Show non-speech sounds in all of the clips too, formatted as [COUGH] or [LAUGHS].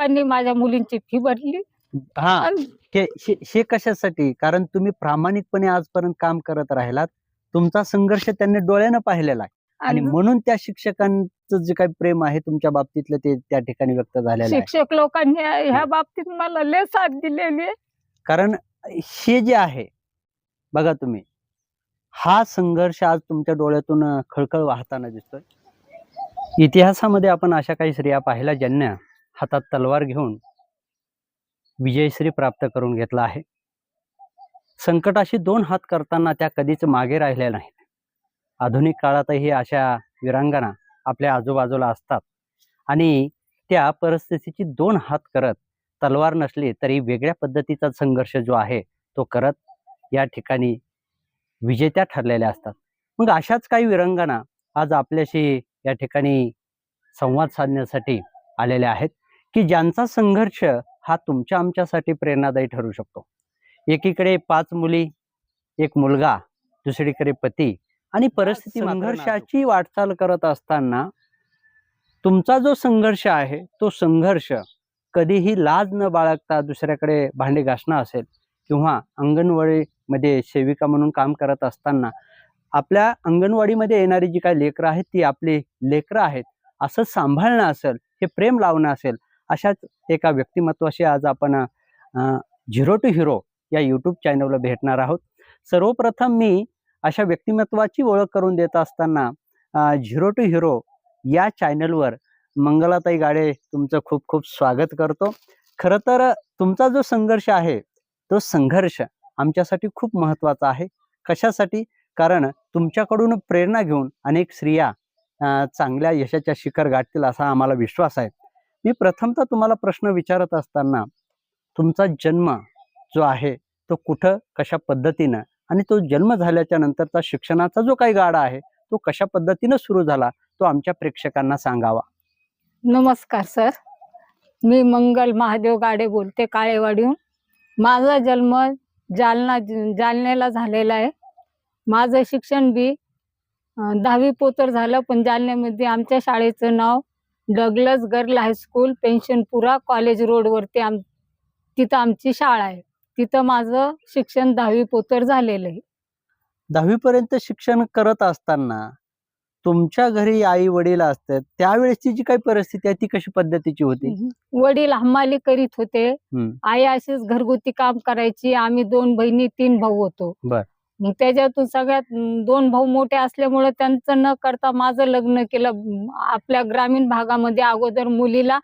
लोकांनी माझ्या मुलींची फी भरली. हा आणि हे हे- हे कशासाठी? कारण तुम्ही प्रामाणिकपणे आजपर्यंत काम करत राहिलात. तुमचा संघर्ष त्यांनी डोळ्यानं पाहिलेला आहे. आणि आणि म्हणून त्या शिक्षकांचं जे काही प्रेम आहे तुमच्या बाबतीतलं ते त्या ठिकाणी व्यक्त झालेलं आहे. शिक्षक लोकांनी ह्या बाबतीत मला लय साथ दिलेली आहे. कारण हे जे आहे बघा तुम्ही हा संघर्ष आज तुमच्या डोळ्यातून अं, खळखळ वाहताना दिसतोय. इतिहासामध्ये आपण अशा काही स्त्रिया पाहिल्या ज्यांना हातात तलवार घेऊन विजयश्री प्राप्त करून घेतला आहे. संकटाशी दोन हात करताना त्या कधीच मागे राहिल्या नाहीत. आधुनिक काळातही अशा विरांगणा आपल्या आजूबाजूला असतात आणि त्या परिस्थितीची दोन हात करत तलवार नसली तरी वेगळ्या पद्धतीचा संघर्ष जो आहे तो करत या ठिकाणी विजेत्या ठरलेल्या असतात. मग अशाच काही विरंगणा आज आपल्याशी या ठिकाणी संवाद साधण्यासाठी आलेल्या आहेत. की ज्यांचा संघर्ष हा तुमच्या आमच्यासाठी प्रेरणादायी ठरू शकतो एकीकडे पाच मुली एक मुलगा दुसरीकडे पती आणि परिस्थिती. संघर्षाची वाटचाल करत असताना तुमचा जो संघर्ष आहे तो संघर्ष कधीही लाज न बाळगता दुसऱ्याकडे भांडे घासणं असेल किंवा अंगणवाडीमध्ये सेविका म्हणून काम करत असताना आपल्या अंगणवाडीमध्ये येणारी जी काही लेकरं आहेत ती आपली लेकरं आहेत असं सांभाळणं असेल हे प्रेम लावणं असेल अशाच एका व्यक्तिमत्वाशी आज आपण झिरो टू हिरो या यूट्यूब चॅनलला भेटणार आहोत. सर्वप्रथम मी अशा व्यक्तिमत्वाची ओळख करून देत असताना झिरो टू हिरो या चॅनलवर मंगलाताई गाडे तुमचं खूप खूप स्वागत करतो. खरं तर तुमचा जो संघर्ष आहे तो संघर्ष आमच्यासाठी खूप महत्त्वाचा आहे. कशासाठी? कारण तुमच्याकडून प्रेरणा घेऊन अनेक स्त्रिया चांगल्या यशाच्या शिखर गाठतील असा आम्हाला विश्वास आहे. मी प्रथमतः तुम्हाला प्रश्न विचारत असताना तुमचा जन्म जो आहे तो कुठं कशा पद्धतीनं आणि तो जन्म झाल्याच्या नंतरचा शिक्षणाचा जो काही गाडा आहे तो कशा पद्धतीनं सुरू झाला तो आमच्या प्रेक्षकांना सांगावा. नमस्कार सर. मी मंगल महादेव गाडे बोलते काळेवाडीहून. माझा जन्म जालना जालन्याला झालेला आहे. माझं शिक्षण बी दहावी पोतर झालं पण जालन्यामध्ये आमच्या शाळेचं नाव Douglas girl high school Pensionpura college रोडवरती आम तिथं आमची शाळा आहे. तिथं माझं शिक्षण दहावी पोतर झालेलं आहे. दहावीपर्यंत शिक्षण करत असताना तुमच्या घरी आई वडील असतात त्यावेळेसची जी काही परिस्थिती आहे ती कशी पद्धतीची होती? वडील हमाली करीत होते. आई अशीच घरगुती काम करायची. आम्ही दोन बहिणी तीन भाऊ होतो. बर. मग त्याच्यातून सगळ्यात दोन भाऊ मोठे असल्यामुळे त्यांचं न करता माझं लग्न केलं आपल्या ग्रामीण भागामध्ये अगोदर मुलीला.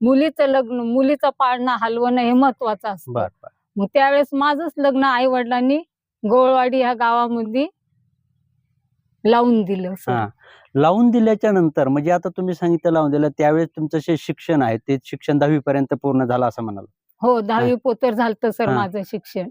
मुलीचं लग्न मुलीचं पाळणं हलवणं हे महत्वाचं असतं. मग त्यावेळेस माझंच लग्न आई वडिलांनी गोळवाडी ह्या गावामध्ये लावून दिलं. लावून दिल्याच्या नंतर म्हणजे आता तुम्ही सांगितलं लावून दिलं त्यावेळेस तुमचं जे शिक्षण आहे ते शिक्षण दहावी पर्यंत पूर्ण झालं असं म्हणाल. हो दहावी पोतर झालं सर हा. माझं शिक्षण.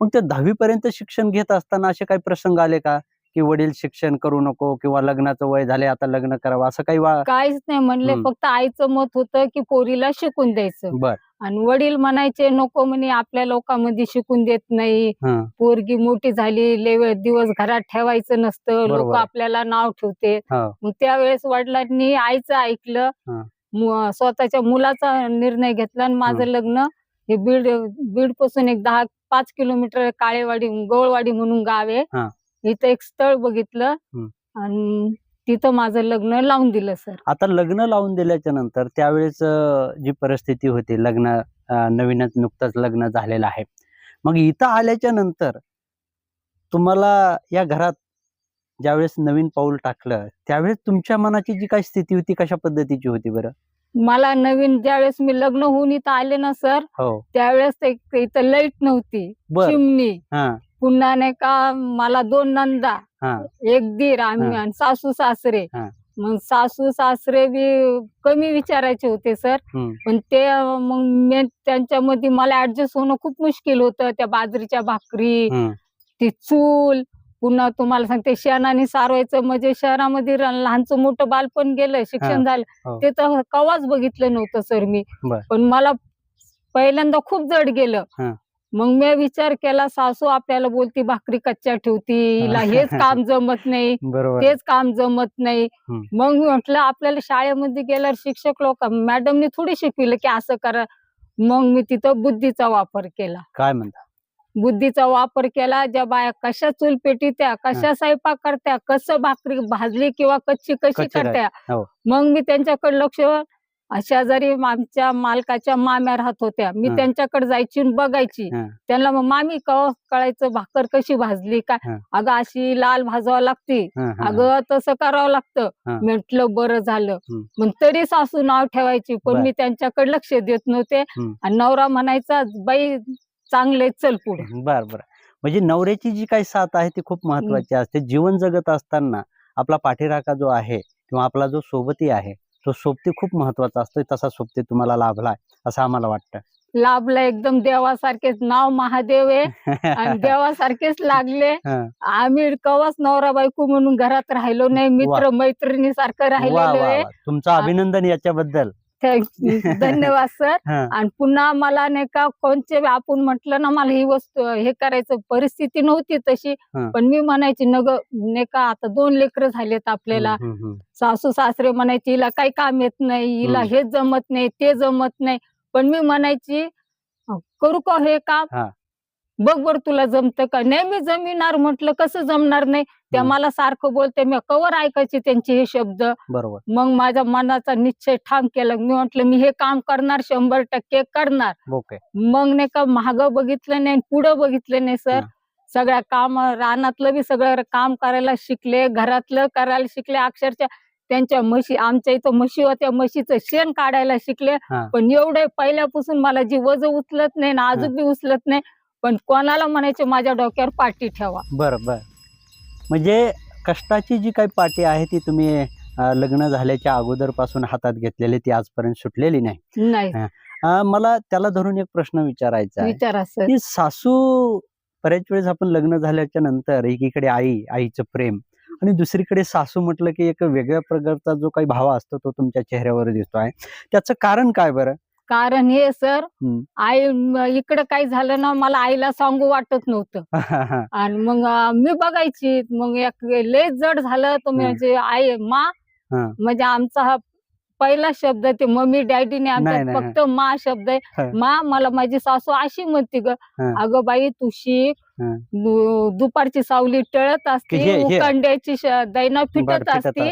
मग ते दहावी पर्यंत शिक्षण घेत असताना असे काही प्रसंग आले का? की वडील शिक्षण करू नको किंवा लग्नाचं वय झाले आता लग्न करावं असं काही वा काहीच नाही म्हणले हम्म. फक्त आईचं मत होतं की पोरीला शिकून द्यायचं. बर. आणि वडील म्हणायचे नको म्हणे आपल्या लोकांमध्ये शिकून देत नाही. हा. पोरगी मोठी झाली लय वेळ दिवस घरात ठेवायचं नसतं लोक आहे. आपल्याला नाव ठेवते. हो. मग त्यावेळेस वडिलांनी आईचं ऐकलं. हा. मु- स्वतःच्या मुलाचा निर्णय घेतला आणि माझं लग्न हे बीड बीडपासून एक दहा पाच किलोमीटर काळेवाडी गोळवाडी म्हणून गाव आहे हा. इथं एक स्थळ बघितलं हम्म. आणि तिथं माझं लग्न लावून दिलं सर आता लग्न लावून दिल्याच्या नंतर त्यावेळेस अं, जी परिस्थिती होती लग्न अं, नवीनच नुकतंच लग्न झालेलं आहे मग इथं आल्याच्यानंतर तुम्हाला या घरात ज्यावेळेस नवीन पाऊल टाकलं त्यावेळेस तुमच्या मनाची जी काही स्थिती होती कशा पद्धतीची होती बरं मला नवीन ज्यावेळेस मी लग्न होऊन इथं आले ना सर हो त्यावेळेस ते इथं लाइट नव्हती बर चिमणी हा पुन्हा नाही का मला दोन नंदा हा एक दीर आम्ही हा. आणि सासू सासरे हा. मग सासू सासरे बी कमी विचारायचे होते सर हम्म. पण ते अं, मग मी त्यांच्यामध्ये मला ऍडजस्ट होणं खूप मुश्किल होतं त्या बाजरीच्या भाकरी हम्म. ती चूल पुन्हा तुम्हाला सांगते शेणाने सारवायचं म्हणजे शहरामध्ये लहानचं मोठं बालपण गेलं शिक्षण हो. झालं ते तर कवाच बघितलं नव्हतं सर मी. पण मला पहिल्यांदा खूप जड गेलं हा. मग मी विचार केला सासू आपल्याला बोलती भाकरी कच्च्या ठेवती हिला हेच काम जमत नाही तेच काम जमत नाही. मग मी म्हटलं आपल्याला शाळेमध्ये गेल्यावर शिक्षक लोक मॅडमनी थोडी शिकविलं की असं करा मग मी तिथं बुद्धीचा वापर केला काय म्हणता बुद्धीचा वापर केला ज्या बाया कशा चूल पेटीत्या कशा स्वयंपाक करत्या कसं भाकरी भाजली किंवा कच्ची कशी. करत्या हो. मग मी त्यांच्याकडे लक्ष अशा जरी आमच्या मालकाच्या माम्या राहत होत्या मी. त्यांच्याकडे जायची आणि बघायची. त्यांना मग मामी कळायचं भाकर कशी भाजली काय. अगं अशी लाल भाजावं लागती. अगं तसं करावं लागतं. म्हटलं बरं झालं. मग तरी सासू नाव ठेवायची पण. मी त्यांच्याकडे लक्ष देत नव्हते. आणि नवरा म्हणायचा बाई चांगले चल पुढे. बर बर. म्हणजे नवऱ्याची जी काही साथ आहे ती खूप महत्वाची असते. जीवन जगत असताना आपला पाठीराखा जो आहे किंवा आपला जो सोबती आहे तो सोबती खूप महत्त्वाचा असतो. तसा सोबती तुम्हाला लाभलाय असं आम्हाला वाटतं. लाभला एकदम देवासारखेच. नाव महादेव आहे आणि [LAUGHS] देवासारखेच लागले. आम्ही कवाच नवरा बायको म्हणून घरात राहिलो नाही. मित्र मैत्रिणी सारखं राहिलेलो आहे. तुमचं अभिनंदन याच्याबद्दल. [LAUGHS] धन्यवाद सर हं, आणि पुन्हा मला नाही का कोणचे आपण म्हटलं ना मला ही वस्तू हे करायचं परिस्थिती नव्हती तशी हं. पण मी म्हणायची नग नाही का आता दोन लेकरं झालेत आपल्याला हं, हं, हं. सासू सासरे म्हणायचे हिला काही काम येत नाही हिला हम्म. हेच जमत नाही ते जमत नाही पण मी म्हणायची "अं, करू का हे काम हा. बघ बर तुला जमतं का नाही मी जमिणार म्हटलं कसं जमणार नाही त्या. मला सारखं बोलते मी कवर ऐकायचे त्यांचे हे शब्द. बरोबर. मग माझ्या मनाचा निश्चय ठाम केला. मी म्हटलं मी हे काम करणार शंभर टक्के करणार. ओके. मग नाही का माग बघितलं नाही पुढं बघितलं नाही सर. सगळ्या काम रानातलं बी सगळं काम करायला शिकले घरातलं करायला शिकले अक्षरशः त्यांच्या म्हशी आमच्या इथं म्हशी होत्या म्हशीचं शेण काढायला शिकले. पण एवढे पहिल्यापासून मला जी वज उचलत नाही ना अजून बी उचलत नाही पण कोणाला म्हणायचे माझ्या डोक्यावर पाठी ठेवा. बर बर. म्हणजे कष्टाची जी काही पाठी आहे ती तुम्ही लग्न झाल्याच्या अगोदरपासून हातात घेतलेली ती आजपर्यंत सुटलेली नाही. मला त्याला धरून एक प्रश्न विचारायचा आहे. विचारा सर. की सासू बऱ्याच वेळेस आपण लग्न झाल्याच्यानंतर एकीकडे आई आईचं प्रेम आणि दुसरीकडे सासू म्हटलं की एक वेगळ्या प्रकारचा जो काही भाव असतो तो तुमच्या चेहऱ्यावर दिसतो आहे. त्याचं कारण काय बरं? कारण हे सर. आई इकडं काही झालं ना मला आईला सांगू वाटत नव्हतं [LAUGHS] आणि मग मी बघायची मग एक लय जड झालं तर. म्हणजे आई मा. म्हणजे आमचा हा पहिला शब्द ते मम्मी डॅडीने आमच्या नाही, फक्त मा शब्द आहे. मा मला माझी सासू अशी म्हणते ग. अगं बाई तू शिक दुपारची सावली टळत असते उकांड्याची दैना फिटत असते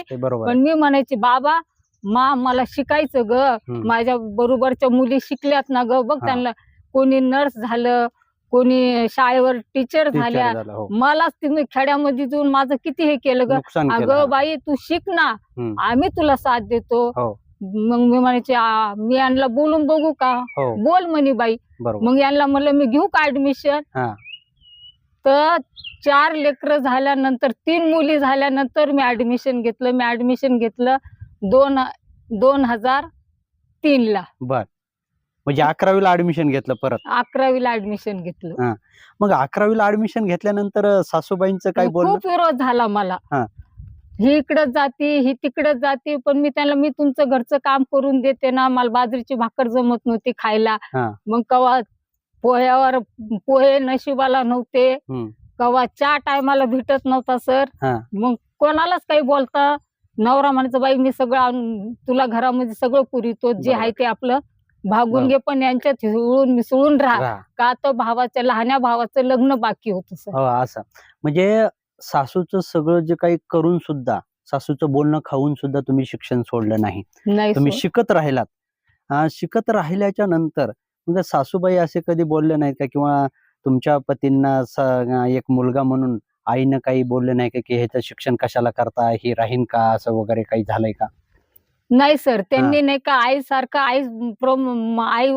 पण मी म्हणायची बाबा मा मला शिकायचं ग. माझ्या बरोबरच्या मुली शिकल्यात ना ग बघ. त्यांना कोणी नर्स झालं कोणी शाळेवर टीचर झाल्या झालं, हो. मलाच तुम्ही खेड्यामध्ये जाऊन माझं किती हे केलं ग अगं. बाई तू शिक ना. आम्ही तुला साथ देतो हो. मग मी म्हणायचे "आ, मी यांना बोलून बघू का हो बोल म्हणे बाई मग यांना म्हणलं मी घेऊ का ऍडमिशन. तर चार लेकरं झाल्यानंतर तीन मुली झाल्यानंतर मी ऍडमिशन घेतलं मी ऍडमिशन घेतलं दोन दोन हजार तीन ला. बर. म्हणजे अकरावीला ऍडमिशन घेतलं परत? अकरावीला ऍडमिशन घेतलं. मग अकरावीला ऍडमिशन घेतल्यानंतर सासूबाईंचं काय खूप विरोध झाला मला. हा. ही इकडं जाती ही तिकडं जाती पण मी त्याला मी तुमचं घरचं काम करून देते ना मला बाजरीची भाकर जमत नव्हती खायला. हा. मग कवा पोह्यावर पोहे नशिबाला नव्हते. हम्म. कवा चहा टायमाला भेटत नव्हता सर हा. मग कोणालाच काही बोलता? नवरा म्हणायचं बाई मी सगळं आणून तुला घरामध्ये सगळं पुरितो जे बरोबर. आहे ते आपलं भागून बरोबर. घे पण यांच्यात हिळून मिसळून राहा राहा. का तर भावाच्या लहान्या भावाचं लग्न बाकी होतं सर हो असं म्हणजे सासूचं सगळं जे काही करून सुद्धा सासूचं बोलणं खाऊन सुद्धा तुम्ही शिक्षण सोडलं नाही नाही तुम्ही सर. शिकत राहिलात अं, शिकत राहिल्याच्या नंतर मग सासूबाई असे कधी बोलले नाहीत का किंवा तुमच्या पतींना स- अं, एक मुलगा म्हणून आईनं काही बोलले नाही का की ह्याचं शिक्षण कशाला करता ही राहीन का असं वगैरे काही झालंय का नाही सर त्यांनी नाही का आई सारखं आई प्रोम- आई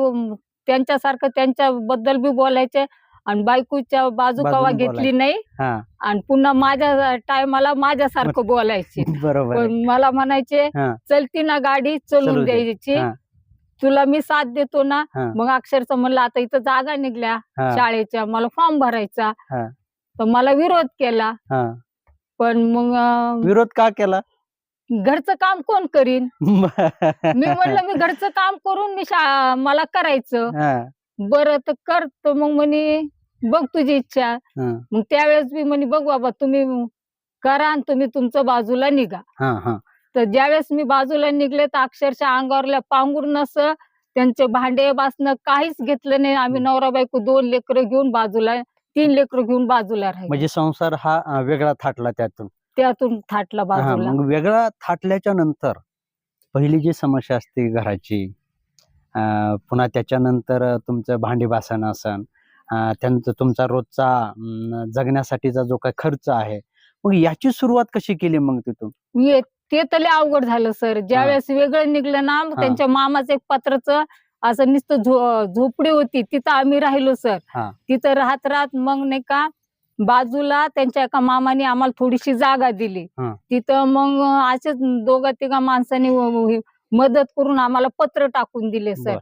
त्यांच्यासारखं त्यांच्या बद्दल बी बोलायचे आणि बायकोच्या बाजू कवा घेतली बोलायचे. नाही हा आणि पुन्हा माझ्या टायमाला माझ्यासारखं बोलायचे [LAUGHS] बरोबर आहे. पण मला म्हणायचे हा. चलती ना गाडी चलू चलून दे. द्यायची हा. तुला मी साथ देतो ना हा. मग अक्षरशः म्हणलं आता इथं जागा निघल्या हा, शाळेच्या मला फॉर्म भरायचा हा. तर मला विरोध केला. हा. पण मग अं, विरोध का केला? घरचं काम कोण करीन? [LAUGHS] मी म्हणलं मी घरचं काम करून मी शा- मला करायचं. हा, बरं तर कर. तर मग म्हणे बघ तुझी इच्छा. हा. मग त्यावेळेस मी म्हणे बघ बाबा तुम्ही करा आणि तुम्ही तुमचं बाजूला निघा. हा हा. तर ज्यावेळेस मी बाजूला निघले तर अक्षरशः अंगावरल्या पांघरून असं त्यांचे भांडे बासणं काहीच घेतलं नाही. आम्ही. नवरा बायको दोन लेकरं घेऊन बाजूला तीन लेकरं घेऊन बाजूला राहिले म्हणजे संसार हा अं, वेगळा थाटला त्यातून. त्यातून थाटला हा, बाजूला. मग वेगळा थाटल्याच्या नंतर पहिली जी समस्या असते घराची अं, पुन्हा त्याच्यानंतर तुमचं भांडी बासन असन अं, त्यानंतर तुमचा रोजचा अं, जगण्यासाठीचा जो काही खर्च आहे मग याची सुरुवात कशी केली मग तिथून? ये- ते तर लय अवघड झालं सर. ज्यावेळेस वेगळं निघलं ना मग त्यांच्या मामाचं एक पत्राचं असं नुसतं झोपडी होती तिथं आम्ही राहिलो सर. तिथं राहत राहत मग नाही का बाजूला त्यांच्या एका मामाने आम्हाला थोडीशी जागा दिली. तिथं मग असेच दोघा तिघा माणसांनी मदत करून आम्हाला पत्र टाकून दिले सर.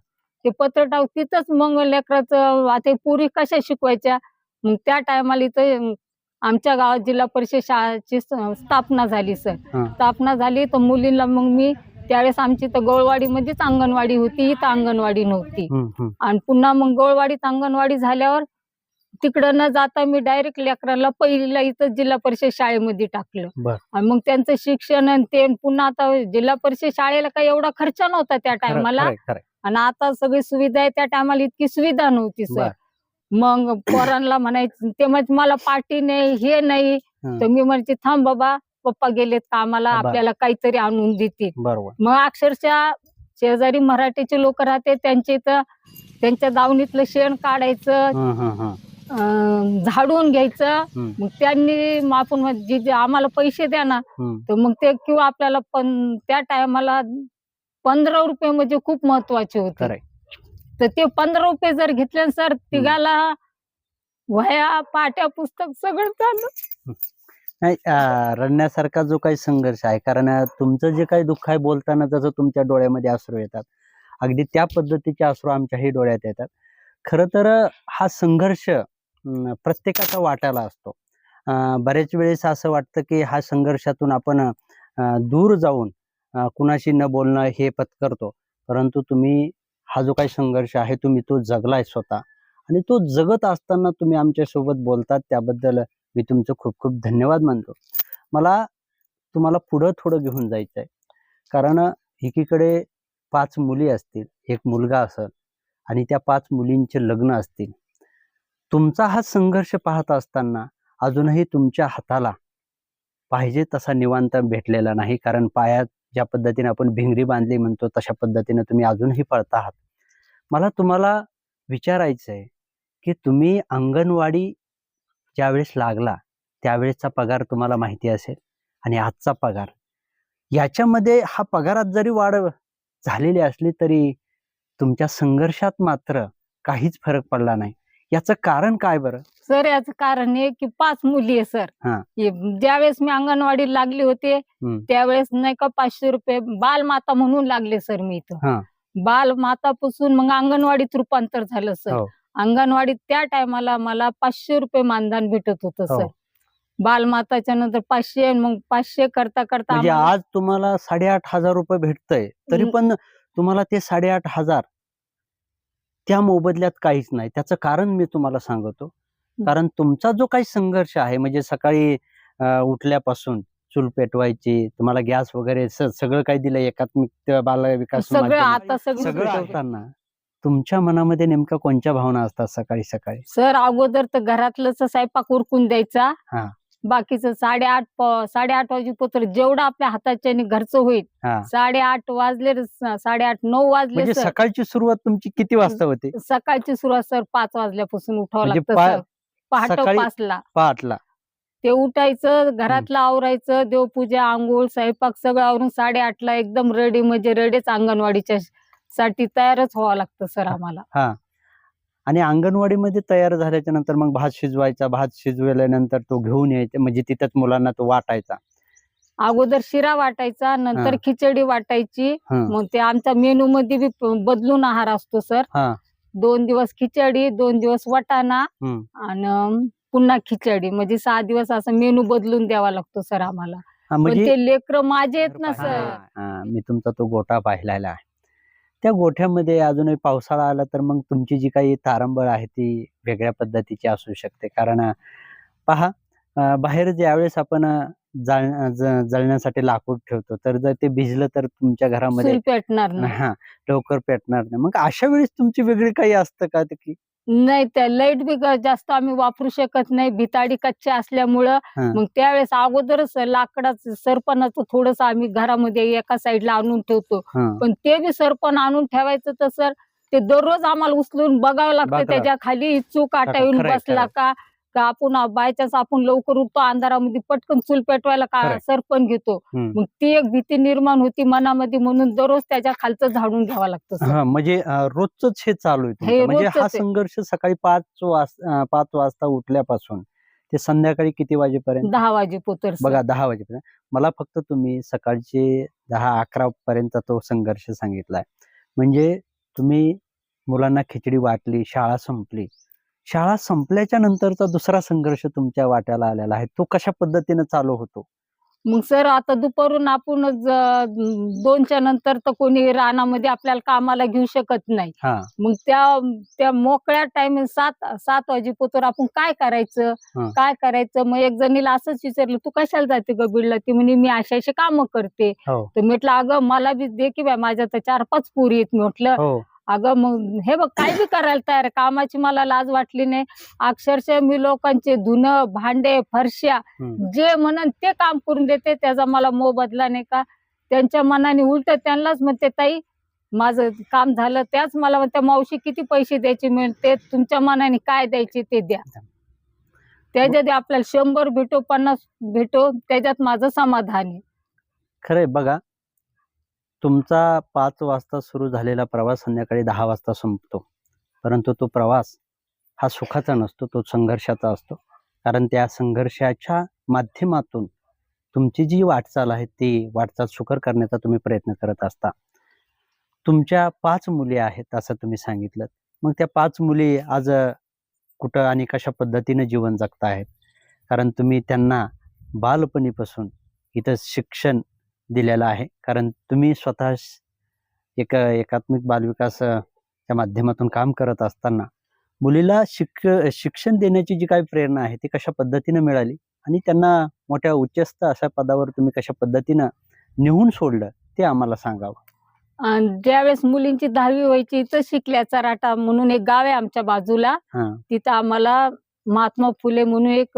ते पत्र टाक तिथंच मग लेकराचं आता पुरी कशा शिकवायच्या मग त्या टायमाला इथं आमच्या गावात जिल्हा परिषद शाळेची स्थापना झाली सर. स्थापना झाली तर मुलींना मग मी त्यावेळेस आमची तर गोळवाडी मध्येच अंगणवाडी होती इथं अंगणवाडी नव्हती. आणि पुन्हा मग गोळवाडीत अंगणवाडी झाल्यावर तिकडं न जाता मी डायरेक्ट लेकराला पहिलीला इथं जिल्हा परिषद शाळेमध्ये टाकलं. आणि मग त्यांचं शिक्षण आणि ते पुन्हा आता जिल्हा परिषद शाळेला काही एवढा खर्च नव्हता त्या टायमाला. आणि आता सगळी सुविधा आहे त्या टायमाला इतकी सुविधा नव्हती सर. मग पोरांना म्हणायचं ते म्हणजे मला पार्टी नाही हे नाही. तर मी म्हणायचे थांब बाबा पप्पा गेलेत कामाला बर. आपल्याला काहीतरी आणून देतील बरोबर मग अक्षरशः शेजारी मराठीचे लोक राहते त्यांचे इथं त्यांच्या दावणीतलं शेण काढायचं हं, हं, हं. अं, झाडून घ्यायचं हं. मग त्यांनी मग आपण म्हण- जे जे आम्हाला पैसे द्या ना हं. तर मग ते किंवा आपल्याला पण त्या टायमाला पंधरा रुपये म्हणजे खूप महत्त्वाचे होते खरंय. तर ते पंधरा रुपये जर घेतले सर तिघाला वह्या पाट्या पुस्तक सगळं चालू नाही रडण्यासारखा जो काही संघर्ष आहे कारण तुमचं जे काही दुःख आहे बोलताना जसं तुमच्या डोळ्यामध्ये अश्रू येतात. अगदी त्या पद्धतीचे अश्रू आमच्याही डोळ्यात येतात. खरं तर हा संघर्ष प्रत्येकाचा वाटायला असतो. बऱ्याच वेळेस असं वाटतं की हा संघर्षातून आपण दूर जाऊन कुणाशी न बोलणं हे पत्करतो. परंतु तुम्ही हा जो काही संघर्ष आहे तुम्ही तो जगलाय स्वतः. आणि तो जगत असताना तुम्ही आमच्यासोबत बोलतात त्याबद्दल मी तुमचं खूप खूप धन्यवाद मानतो. मला तुम्हाला पुढं थोडं घेऊन जायचं आहे कारण एकीकडे पाच मुली असतील एक मुलगा असेल आणि त्या पाच मुलींचे लग्न असतील. तुमचा हा संघर्ष पाहत असताना अजूनही तुमच्या हाताला पाहिजे तसा निवांत भेटलेला नाही. कारण पायात ज्या पद्धतीने आपण भिंगरी बांधली म्हणतो तशा पद्धतीने तुम्ही अजूनही पळत आहात मला तुम्हाला विचारायचं आहे की तुम्ही अंगणवाडी ज्यावेळेस लागला त्यावेळेसचा पगार तुम्हाला माहिती असेल आणि आजचा पगार याच्यामध्ये हा पगारात जरी वाढ झालेली असली तरी तुमच्या संघर्षात मात्र काहीच फरक पडला नाही याचं कारण काय बरं सर याचं कारण आहे की पाच मुली आहे सर हा. हे ज्यावेळेस मी अंगणवाडीला लागले होते हम्म. त्यावेळेस नाही का पाचशे रुपये बाल माता म्हणून लागले सर मी हा. इथं बाल मातापासून मग अंगणवाडीत रूपांतर झालं सर हो. अंगणवाडीत त्या टायमाला मला पाचशे रुपये मानधन भेटत होतं हो. सर. बाल माताच्या नंतर पाचशे मग पाचशे करता करता म्हणजे आज तुम्हाला साडेआठ हजार रुपये भेटतंय. तरी. पण तुम्हाला ते साडेआठ हजार त्या मोबदल्यात काहीच नाही. त्याचं कारण मी तुम्हाला सांगतो. कारण तुमचा जो काही संघर्ष आहे म्हणजे सकाळी उठल्यापासून चूल पेटवायची तुम्हाला गॅस वगैरे सगळं काही दिलं एकात्मिक बाल विकास सगळं तुमच्या मनामध्ये नेमक्या कोणत्या भावना असतात सकाळी सकाळी? सर अगोदर तर घरातलंच स्वयंपाक उरकून द्यायचा. हा. बाकीचं साडेआठ प- साडेआठ वाजेपर्यंत जेवढं आपल्या हाताच्याने घरचं होईल हा. साडेआठ वाजले र- स- साडेआठ नऊ वाजले म्हणजे सर. सकाळची सुरुवात तुमची किती वाजता होते? सकाळची सुरुवात सर पाच वाजल्यापासून उठावं म्हणजे लागतं पा- सर. पहाटे सकाळी- पाचला. पहाटला ते उठायचं घरातलं आवरायचं देवपूजा आंघोळ स्वयंपाक सगळं आवरून साडेआठला एकदम रेडी म्हणजे रेडीच अंगणवाडीच्या साठी तयारच व्हावं लागतं सर आम्हाला. हा. आणि अंगणवाडीमध्ये तयार झाल्याच्यानंतर मग भात शिजवायचा भात शिजवल्यानंतर तो घेऊन यायचा म्हणजे तिथंच मुलांना तो वाटायचा. अगोदर शिरा वाटायचा नंतर हा. खिचडी वाटायची हं. मग ते आमच्या मेनू मध्ये बी प- बदलून आहार असतो सर. हा. दोन दिवस खिचडी दोन दिवस वाटाणा. आणि पुन्हा खिचडी. म्हणजे सहा दिवस असं मेनू बदलून द्यावा लागतो सर आम्हाला. हा, पण म्हणजे ते लेकर माझे आहेत ना हा, सर. हा, मी तुमचा तो गोटा पाहिलेला आहे. त्या गोठ्यामध्ये अजूनही पावसाळा आला तर मग तुमची जी काही तारंबळ आहे ती वेगळ्या पद्धतीची असू शकते. कारण पहा बाहेर ज्यावेळेस आपण जाळ जळण्यासाठी लाकूड ठेवतो तर जर ते भिजलं तर तुमच्या घरामध्ये पेटणार नाही. हा लवकर पेटणार नाही. मग अशा वेळेस तुमची वेगळी काही असतं का? ते की नाही त्या लाइट बी ग- जास्त आम्ही वापरू शकत नाही. भिताडी कच्चे असल्यामुळं हा. मग त्यावेळेस अगोदरच लाकडाचं सरपणाचं थोडस आम्ही घरामध्ये एका साईडला आणून ठेवतो. हा. पण ते बी सरपण आणून ठेवायचं तर सर ते दररोज आम्हाला उचलून बघावं लागतं. बघावं. त्याच्याखाली चूक आटा येऊन खरंय, बसला का? का आपण बायचाच आपण लवकर उठतो अंधारामध्ये पटकन चूल पेटवायला का. सरपण घेतो. मग ती एक भीती निर्माण होती मनामध्ये म्हणून दररोज त्याच्या खालचं झाडून घ्यावं लागतं. हा म्हणजे रोजच हे चालू आहे हे. म्हणजे हा. संघर्ष सकाळी पाच वाजता पाच वाजता उठल्यापासून ते संध्याकाळी किती वाजेपर्यंत दहा वाजे पोतर बघा दहा वाजेपर्यंत मला फक्त तुम्ही सकाळचे दहा अकरा पर्यंत तो संघर्ष सांगितलाय म्हणजे तुम्ही मुलांना खिचडी वाटली शाळा संपली शाळा संपल्याच्या नंतरचा दुसरा संघर्ष तुमच्या वाट्याला आलेला आहे. तो कशा पद्धतीने चालू होतो? मग सर आता दुपारून आपण दोनच्या नंतर तर कोणी रानामध्ये आपल्याला कामाला घेऊ शकत नाही. मग त्या त्या मोकळ्या टाइम सात सात वाजेपोतर आपण काय करायचं. काय करायचं? मग एक जणीला असंच विचारलं तू कशाला जाते ग बीडला ती म्हणे मी अशी अशी कामं करते. हो. तर म्हटलं अगं मला बी दे की बाय माझ्या तर चार पाच पुरी आहेत म्हटलं. हो. अगं मग हे बघ काय बी करायला तयार. कामाची मला लाज वाटली नाही. अक्षरशः मी लोकांचे धुणं भांडे फरश्या. जे म्हणन ते काम करून देते. त्याचा मला मोबदला नाही का? त्यांच्या मनाने उलट त्यांनाच म्हणते ताई माझं काम झालं त्याच मला म्हणते मावशी किती पैसे द्यायचे मिळते तुमच्या मनाने काय द्यायचे ते द्या. त्याच्यात आपल्याला शंभर भेटो पन्नास भेटो त्याच्यात माझं समाधान आहे. खरंय बघा. तुमचा पाच वाजता सुरू झालेला प्रवास संध्याकाळी दहा वाजता संपतो. परंतु तो प्रवास हा सुखाचा नसतो तो संघर्षाचा असतो. कारण त्या संघर्षाच्या माध्यमातून तुमची जी वाटचाल आहे ती वाटचाल सुकर करण्याचा तुम्ही प्रयत्न करत असता. तुमच्या पाच मुली आहेत असं तुम्ही सांगितलं. मग त्या पाच मुली आज कुठं आणि कशा पद्धतीने जीवन जगत आहेत कारण तुम्ही त्यांना बालपणीपासून इथं शिक्षण दिलेलं आहे. कारण तुम्ही स्वतः एक एकात्मिक बालविकास अ, च्या माध्यमातून काम करत असताना मुलीला शिक शिक्षण देण्याची जी काही प्रेरणा आहे ती कशा पद्धतीने मिळाली? आणि त्यांना मोठ्या उच्चस्थ अशा पदावर तुम्ही कशा पद्धतीनं नेऊन सोडलं ते आम्हाला सांगावं. ज्यावेळेस मुलींची दहावी व्हायची इथं शिकल्याचा राटा म्हणून एक गाव आहे आमच्या बाजूला. तिथं आम्हाला महात्मा फुले म्हणून एक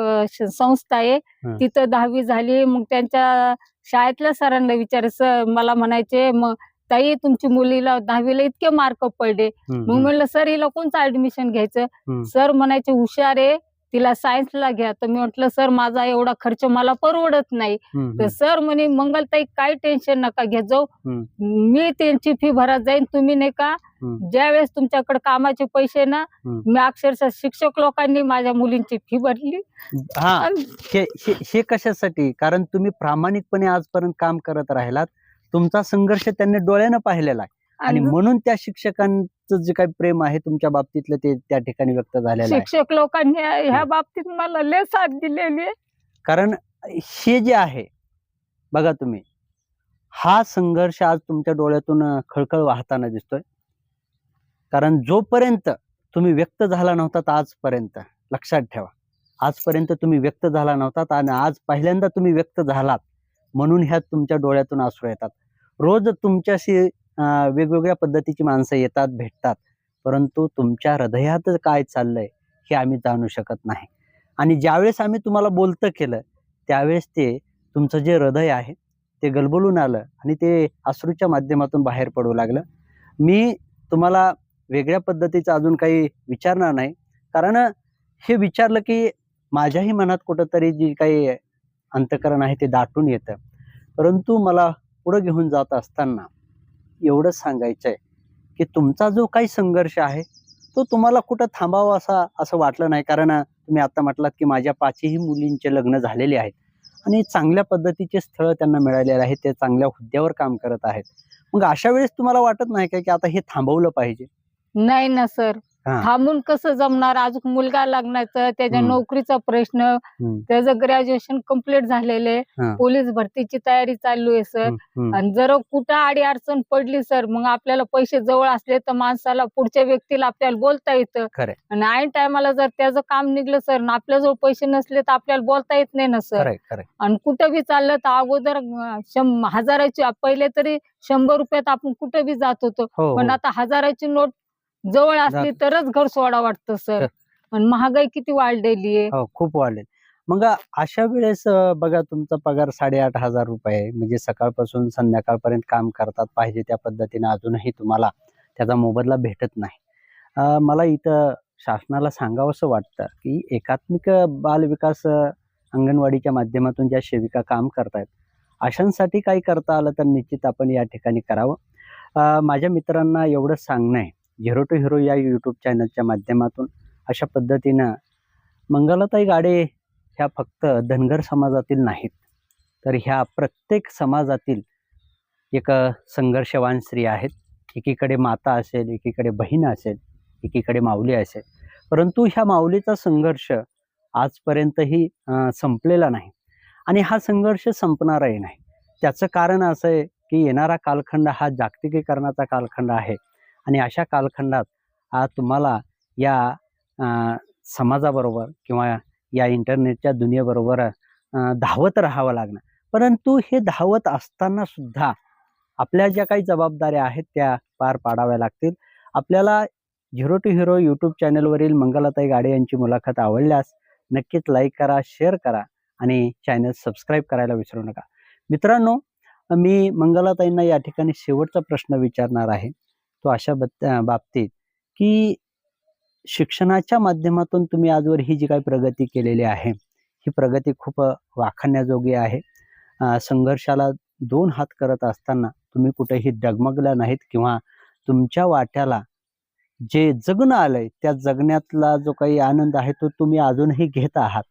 संस्था आहे. तिथं दहावी झाली मग त्यांच्या शाळेतल्या सरांना विचार सर मला म्हणायचे मग ताई तुमची मुलीला दहावीला इतके मार्क पडले. मग म्हणलं सर हिला कोणतं ऍडमिशन घ्यायचं. सर म्हणायचे हुशार आहे. तिला सायन्सला घ्या तर मी म्हटलं सर माझा एवढा खर्च मला परवडत नाही तर. सर म्हणे मंगलताई काय टेन्शन नका घेत जाऊ. मी त्यांची फी भरत जाईन तुम्ही नाही का. ज्यावेळेस तुमच्याकडे कामाचे पैसे ना. मी अक्षरशः शिक्षक लोकांनी माझ्या मुलींची फी भरली हे हे कशासाठी कारण तुम्ही प्रामाणिकपणे आजपर्यंत काम करत राहिलात तुमचा संघर्ष त्यांनी डोळ्यानं पाहिलेला आहे आणि म्हणून त्या शिक्षकांचं जे काही प्रेम आहे तुमच्या बाबतीतलं ते त्या ठिकाणी व्यक्त झालेलं आहे. शिक्षक लोकांनी ह्या बाबतीत मला लय साथ दिलेली आहे. कारण हे जे आहे बघा तुम्ही हा संघर्ष आज तुमच्या डोळ्यातून खळखळ वाहताना दिसतोय. कारण जोपर्यंत तुम्ही व्यक्त झाला नव्हतात आजपर्यंत लक्षात ठेवा. आजपर्यंत तुम्ही व्यक्त झाला नव्हतात आणि आज पहिल्यांदा तुम्ही व्यक्त झालात म्हणून ह्या तुमच्या डोळ्यातून अश्रू येतात. रोज तुमच्याशी वेगवेगळ्या पद्धतीची माणसं येतात भेटतात. परंतु तुमच्या हृदयात काय चाललंय हे आम्ही जाणू शकत नाही. आणि ज्यावेळेस आम्ही तुम्हाला बोलतं केलं त्यावेळेस ते तुमचं जे हृदय आहे ते गलबलून आलं आणि ते अश्रूच्या माध्यमातून बाहेर पडू लागलं. मी तुम्हाला वेगळ्या पद्धतीचं अजून काही विचारणार नाही. कारण हे विचारलं की माझ्याही मनात कुठंतरी जी काही अंतकरण आहे ते दाटून येतं. परंतु मला पुढं घेऊन जात असताना एवढंच सांगायचं आहे की तुमचा जो काही संघर्ष आहे तो तुम्हाला कुठं थांबावा असा असं वाटलं नाही. कारण तुम्ही आता म्हटलात की माझ्या पाचही मुलींचे लग्न झालेले आहेत आणि चांगल्या पद्धतीचे स्थळ त्यांना मिळालेले आहेत. ते चांगल्या हुद्द्यावर काम करत आहेत. मग अशा वेळेस तुम्हाला वाटत नाही का की आता हे थांबवलं पाहिजे? नाही ना सर. थांबून कसं जमणार अजून मुलगा लग्नाचं त्याच्या. नोकरीचा प्रश्न त्याचं ग्रॅज्युएशन कंप्लीट झालेले. पोलीस भरतीची तयारी चालू आहे सर. आणि जर कुठं आडी अडचण पडली सर मग आपल्याला पैसे जवळ असले तर माणसाला पुढच्या व्यक्तीला आपल्याला बोलता येतं. आणि ऐन टायमाला जर त्याचं काम निघलं सर आपल्याजवळ पैसे नसले तर आपल्याला बोलता येत नाही ना सर आणि कुठं बी चाललं तर अगोदर हजाराची पहिले तरी शंभर रुपयात आपण कुठं बी जात होतो हो पण हो. आता हजाराची नोट जवळ असली तरच घर सोडा वाटतं सर. तर- आणि महागाई किती वाढलेली आहे. हो खूप वाढले मग अशा वेळेस बघा तुमचा पगार साडेआठ हजार रुपये. म्हणजे सकाळपासून संध्याकाळपर्यंत काम करतात पाहिजे त्या पद्धतीने अजूनही तुम्हाला त्याचा मोबदला भेटत नाही. मला इथं शासनाला सांगावंसं वाटतं की एकात्मिक बाल विकास अं, अंगणवाडीच्या माध्यमातून ज्या सेविका काम करतायत अशांसाठी काही करता आलं तर निश्चित आपण या ठिकाणी करावं. माझ्या मित्रांना एवढं सांगणं आहे. झिरो टू हिरो या यूट्यूब चॅनलच्या माध्यमातून अशा पद्धतीनं मंगलाताई गाडे ह्या फक्त धनगर समाजातील नाहीत. तर ह्या प्रत्येक समाजातील एक संघर्षवान स्त्री आहेत. एकीकडे माता असेल एकीकडे बहीण असेल एकीकडे माऊली असेल. परंतु ह्या माऊलीचा संघर्ष आजपर्यंतही संपलेला नाही. आणि हा संघर्ष संपणाराही नाही. त्याचं कारण असं आहे की येणारा कालखंड हा जागतिकीकरणाचा कालखंड आहे. आणि अशा कालखंडात आज तुम्हाला या समाजाबरोबर किंवा या इंटरनेटच्या दुनियेबरोबर धावत राहावं लागणार परंतु हे धावत असताना सुद्धा आपल्या ज्या काही जबाबदाऱ्या आहेत त्या पार पाडाव्या लागतील. आपल्याला झिरो टू हिरो यूट्यूब चॅनलवरील मंगलाताई गाडे यांची मुलाखत आवडल्यास नक्कीच लाईक करा शेअर करा आणि चॅनल सबस्क्राईब करायला विसरू नका. मित्रांनो मी मंगलाताईंना या ठिकाणी शेवटचा प्रश्न विचारणार आहे. तो अशा बाबतीत की शिक्षणाच्या माध्यमातून तुम्ही आजवर ही जी काही प्रगती केलेली आहे ही प्रगती खूप वाखाण्याजोगी आहे. संघर्षाला दोन हात करत असताना तुम्ही कुठेही डगमगला नाहीत किंवा तुमच्या वाट्याला जे जगणं आलंय त्या जगण्यातला जो काही आनंद आहे तो तुम्ही अजूनही घेत आहात.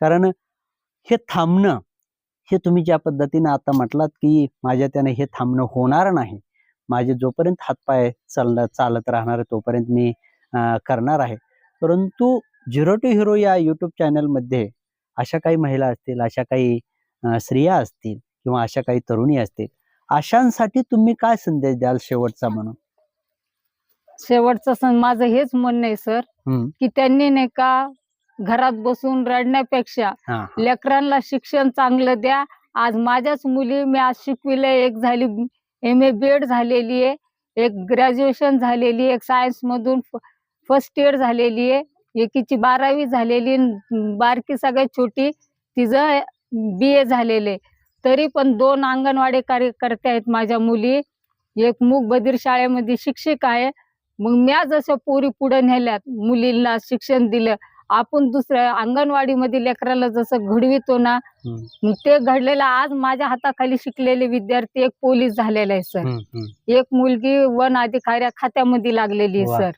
कारण हे थांबणं हे तुम्ही ज्या पद्धतीनं आता म्हटलात की माझ्या त्याने हे थांबणं होणार नाही माझे जोपर्यंत हातपाय चालणं चालत राहणार आहे तोपर्यंत मी करणार आहे परंतु झिरो टू हिरो या यूट्यूब चॅनलमध्ये अशा काही महिला असतील अशा काही स्त्रिया असतील किंवा अशा काही तरुणी असतील अशांसाठी तुम्ही काय संदेश द्याल शेवटचा म्हणून शेवटचं सण माझं हेच म्हणणं आहे सर. की त्यांनी नाही का घरात बसून रडण्यापेक्षा. लेकरांना शिक्षण चांगलं द्या आज माझ्याच मुली मी आज शिकविलंय एक झाली एम ए बी एड झालेली आहे. एक ग्रॅज्युएशन झालेली आहे. एक सायन्स मधून फर्स्ट इयर झालेली आहे. एकीची बारावी झालेली बारकी सगळ्यात छोटी तिचं बी ए झालेले तरी पण दोन अंगणवाडी कार्यकर्त्या आहेत माझ्या मुली. एक मूक बधीर शाळेमध्ये शिक्षक आहे. मग म्या जसं पोरी पुढे नेल्यात मुलींना शिक्षण दिलं आपण दुसऱ्या अंगणवाडीमध्ये लेकराला जसं घडवितो ना ते घडलेलं आज माझ्या हाताखाली शिकलेले विद्यार्थी एक पोलीस झालेला आहे सर. एक मुलगी वन अधिकारी खात्यामध्ये लागलेली आहे. सर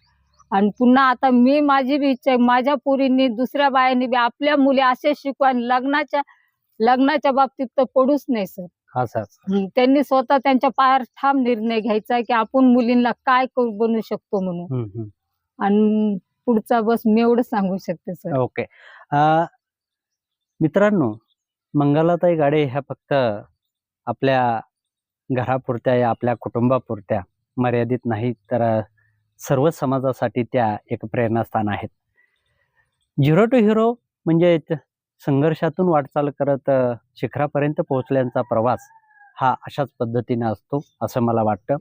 आणि पुन्हा आता मी माझी बी इच्छा माझ्या पोरींनी दुसऱ्या बायांनी बी आपल्या मुली असे शिकवा आणि लग्नाच्या लग्नाच्या बाबतीत तर पडूच नाही सर त्यांनी स्वतः त्यांच्या पायावर ठाम निर्णय घ्यायचा की आपण मुलींना काय करू बनवू शकतो म्हणून. आणि पुढचा बस मी एवढं सांगू शकते सर. ओके. मित्रांनो मंगलाताई गाडे ह्या फक्त आपल्या घरापुरत्या या आपल्या कुटुंबापुरत्या मर्यादित नाही तर सर्व समाजासाठी त्या एक प्रेरणास्थान आहेत. झिरो टू हिरो म्हणजे संघर्षातून वाटचाल करत शिखरापर्यंत पोहोचल्याचा प्रवास हा अशाच पद्धतीने असतो असं मला वाटतं.